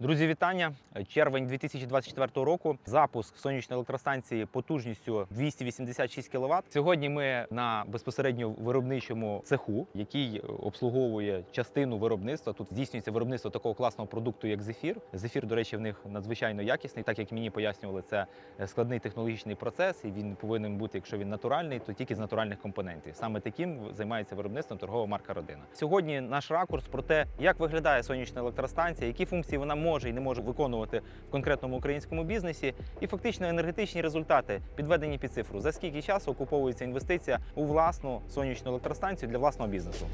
Друзі, вітання! Червень 2024 року. Запуск сонячної електростанції потужністю 286 кВт. Сьогодні ми на безпосередньо виробничому цеху, який обслуговує частину виробництва. Тут здійснюється виробництво такого класного продукту, як зефір. Зефір, до речі, в них надзвичайно якісний, так як мені пояснювали, це складний технологічний процес, і він повинен бути, якщо він натуральний, то тільки з натуральних компонентів. Саме таким займається виробництвом торгова марка Родина. Сьогодні наш ракурс про те, як виглядає сонячна електростанція, які функції вона може і не може виконувати в конкретному українському бізнесі, і фактично енергетичні результати підведені під цифру. За скільки часу окуповується інвестиція у власну сонячну електростанцію для власного бізнесу.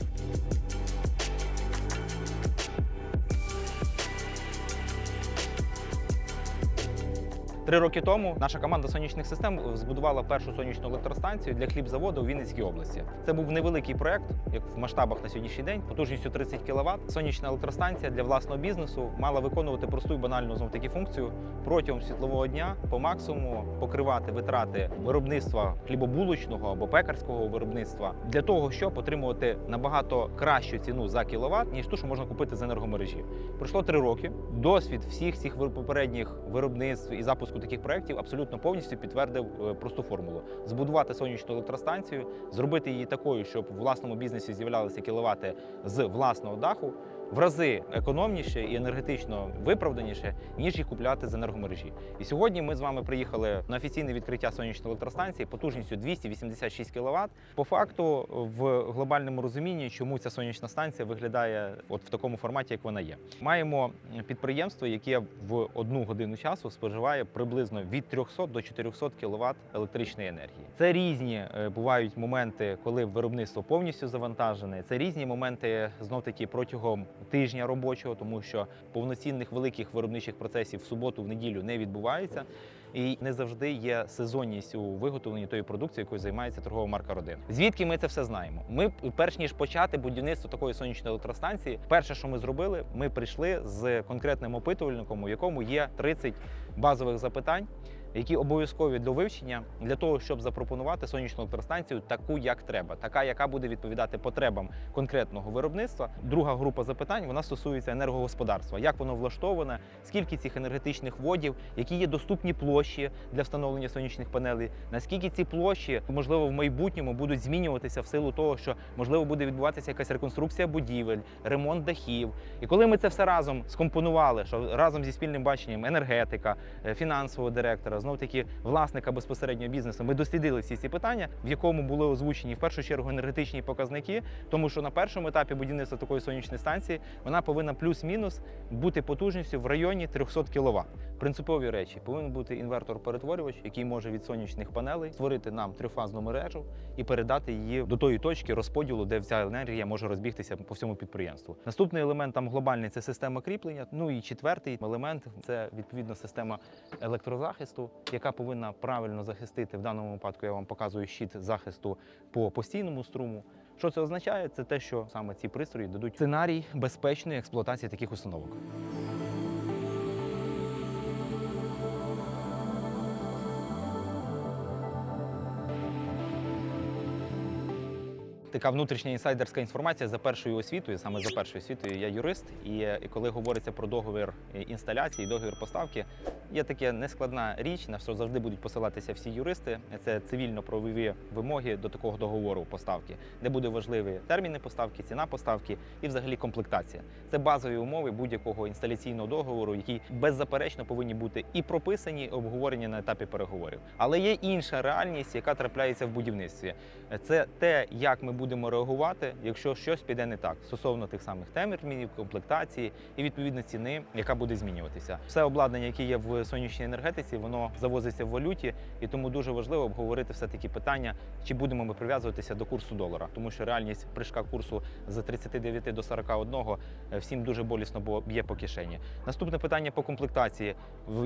Три роки тому наша команда сонячних систем збудувала першу сонячну електростанцію для хлібзаводу у Вінницькій області. Це був невеликий проект, як в масштабах на сьогоднішній день, потужністю 30 кВт. Сонячна електростанція для власного бізнесу мала виконувати просту і банальну знов таки функцію протягом світлового дня по максимуму покривати витрати виробництва хлібобулочного або пекарського виробництва для того, щоб отримувати набагато кращу ціну за кіловат, ніж ту, що можна купити з енергомережі. Пройшло три роки. Досвід всіх цих попередніх виробництв і запуску таких проєктів абсолютно повністю підтвердив е, просту формулу: збудувати сонячну електростанцію, зробити її такою, щоб в власному бізнесі з'являлися кіловати з власного даху. В рази економніше і енергетично виправданіше, ніж їх купляти з енергомережі. І сьогодні ми з вами приїхали на офіційне відкриття сонячної електростанції потужністю 286 кВт. По факту, в глобальному розумінні, чому ця сонячна станція виглядає от в такому форматі, як вона є. Маємо підприємство, яке в одну годину часу споживає приблизно від 300 до 400 кВт електричної енергії. Це різні е, бувають моменти, коли виробництво повністю завантажене. Це різні моменти знов таки протягом тижня робочого, тому що повноцінних великих виробничих процесів в суботу, в неділю не відбувається. І не завжди є сезонність у виготовленні тої продукції, якою займається торгова марка Родин. Звідки ми це все знаємо? Ми, перш ніж почати будівництво такої сонячної електростанції, перше, що ми зробили, ми прийшли з конкретним опитувальником, у якому є 30 базових запитань, які обов'язкові для вивчення для того, щоб запропонувати сонячну електростанцію таку, як треба, така, яка буде відповідати потребам конкретного виробництва. Друга група запитань вона стосується енергогосподарства, як воно влаштоване, скільки цих енергетичних водів, які є доступні площі для встановлення сонячних панелей, наскільки ці площі можливо в майбутньому будуть змінюватися в силу того, що можливо буде відбуватися якась реконструкція будівель, ремонт дахів. І коли ми це все разом скомпонували, що разом зі спільним баченням енергетика, е, фінансового директора, знов таки власника безпосереднього бізнесу, ми дослідили всі ці питання, в якому були озвучені в першу чергу енергетичні показники, тому що на першому етапі будівництва такої сонячної станції вона повинна плюс-мінус бути потужністю в районі 300 кВт. Принципові речі повинен бути інвертор-перетворювач, який може від сонячних панелей створити нам трифазну мережу і передати її до тої точки розподілу, де ця енергія може розбігтися по всьому підприємству. Наступний елемент там глобальний це система кріплення. Ну і четвертий елемент це відповідно система електрозахисту, яка повинна правильно захистити в даному випадку. Я вам показую щит захисту по постійному струму. Що це означає? Це те, що саме ці пристрої дадуть сценарій безпечної експлуатації таких установок. Така внутрішня інсайдерська інформація за першою освітою, саме за першою освітою, я юрист, і, е, і коли говориться про договір е, інсталяції, договір поставки, є таке нескладна річ, на що завжди будуть посилатися всі юристи. Це цивільно-правові вимоги до такого договору поставки, де буде важливі терміни поставки, ціна поставки і взагалі комплектація. Це базові умови будь-якого інсталяційного договору, які беззаперечно повинні бути і прописані, і обговорені на етапі переговорів. Але є інша реальність, яка трапляється в будівництві. Це те, як ми будемо реагувати, якщо щось піде не так стосовно тих самих термінів, комплектації і відповідно ціни, яка буде змінюватися. Все обладнання, яке є в сонячній енергетиці, воно завозиться в валюті, і тому дуже важливо обговорити все таки питання, чи будемо ми прив'язуватися до курсу долара, тому що реальність прыжка курсу з 39 до 41 е, всім дуже болісно бо б'є по кишені. Наступне питання по комплектації,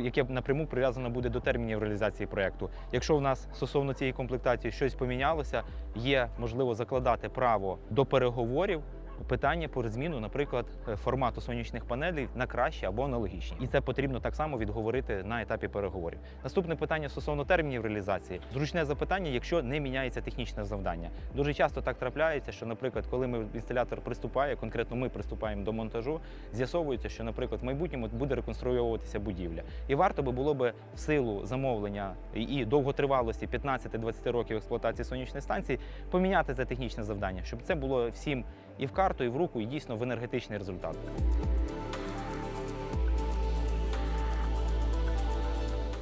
яке напряму прив'язано буде до термінів реалізації проекту. Якщо в нас стосовно цієї комплектації щось помінялося, є можливо закладати право до переговорів питання про зміну, наприклад, е, формату сонячних панелей на краще або аналогічні. І це потрібно так само відговорити на етапі переговорів. Наступне питання стосовно термінів реалізації. Зручне запитання, якщо не міняється технічне завдання. Дуже часто так трапляється, що, наприклад, коли ми інсталятор приступає, конкретно ми приступаємо до монтажу, з'ясовується, що, наприклад, в майбутньому буде реконструйовуватися будівля. І варто би було би в силу замовлення і довготривалості 15-20 років експлуатації сонячної станції поміняти це технічне завдання, щоб це було всім і в карту, і в руку, і дійсно в енергетичний результат.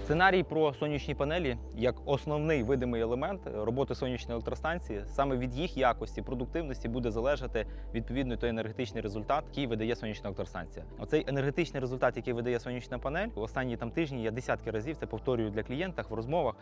Сценарій про сонячні панелі як основний видимий елемент роботи сонячної електростанції, саме від їх якості, продуктивності буде залежати відповідно той енергетичний результат, який видає сонячна електростанція. Оцей енергетичний результат, який видає сонячна панель, в останні там тижні я десятки разів це повторюю для клієнтах в розмовах.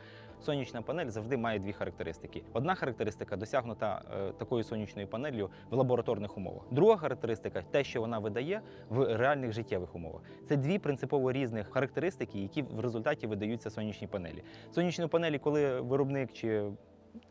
Сонячна панель завжди має дві характеристики. Одна характеристика досягнута е, такою сонячною панелью в лабораторних умовах. Друга характеристика те, що вона видає в реальних життєвих умовах. Це дві принципово різних характеристики, які в результаті видаються сонячні панелі. Сонячні панелі, коли виробник чи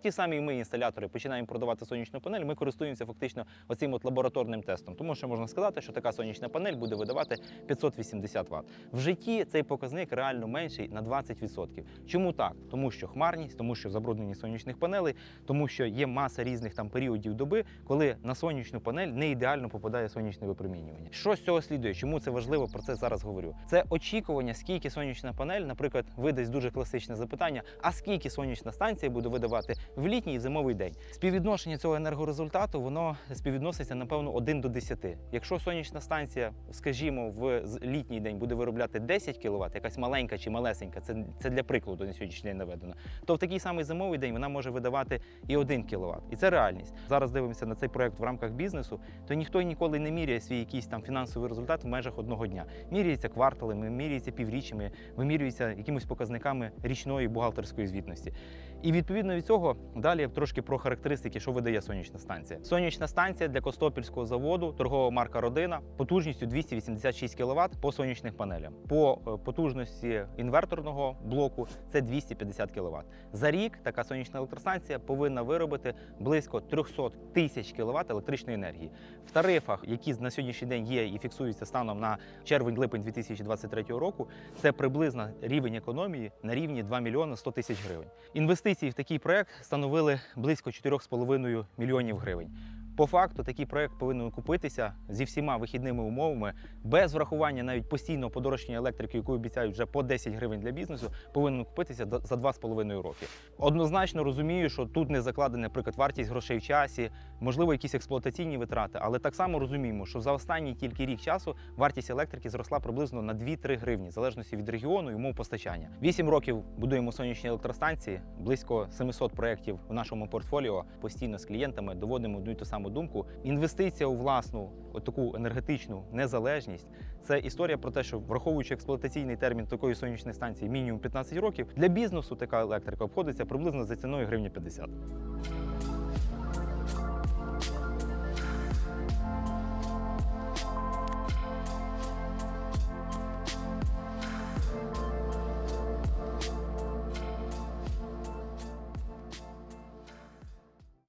Ті самі ми, інсталятори, починаємо продавати сонячну панель. Ми користуємося фактично оцим от лабораторним тестом. Тому що можна сказати, що така сонячна панель буде видавати 580 Вт. В житті цей показник реально менший на 20%. Чому так? Тому що хмарність, тому що забруднені сонячних панелей, тому що є маса різних там періодів доби, коли на сонячну панель не ідеально попадає сонячне випромінювання. Що з цього слідує? Чому це важливо? Про це зараз говорю. Це очікування, скільки сонячна панель, наприклад, видасть дуже класичне запитання: а скільки сонячна станція буде видавати в літній і зимовий день? Співвідношення цього енергорезультату воно співвідноситься напевно 1 до 10. Якщо сонячна станція, скажімо, в літній день буде виробляти 10 кВт, якась маленька чи малесенька, це, це для прикладу на сьогоднішній день наведено, то в такий самий зимовий день вона може видавати і 1 кВт. І це реальність. Зараз дивимося на цей проект в рамках бізнесу, то ніхто ніколи не міряє свій якийсь там фінансовий результат в межах одного дня. Міряється кварталами, міряється півріччями, вимірюється якимись показниками річної бухгалтерської звітності. І відповідно від цього далі трошки про характеристики, що видає сонячна станція. Сонячна станція для Костопільського заводу, торгова марка Родина, потужністю 286 кВт по сонячних панелям. По е, потужності інверторного блоку це 250 кВт. За рік така сонячна електростанція повинна виробити близько 300 тисяч кВт електричної енергії. В тарифах, які на сьогоднішній день є і фіксуються станом на червень-липень 2023 року, це приблизно рівень економії на рівні 2 мільйони 100 тисяч гривень. Інвестиції в такий проект становили близько 4,5 мільйонів гривень. По факту такий проект повинен купитися зі всіма вихідними умовами, без врахування навіть постійного подорожчання електрики, яку обіцяють вже по 10 гривень для бізнесу, повинен купитися за 2,5 роки. Однозначно розумію, що тут не закладена, наприклад, вартість грошей в часі, можливо, якісь експлуатаційні витрати, але так само розуміємо, що за останній тільки рік часу вартість електрики зросла приблизно на 2-3 гривні, в залежності від регіону і умов постачання. 8 років будуємо сонячні електростанції, близько 700 проєктів в нашому портфоліо. Постійно з клієнтами доводимо одну і ту саму думку. Інвестиція у власну таку енергетичну незалежність це історія про те, що враховуючи експлуатаційний термін такої сонячної станції мінімум 15 років, для бізнесу така електрика обходиться приблизно за ціною гривні 50.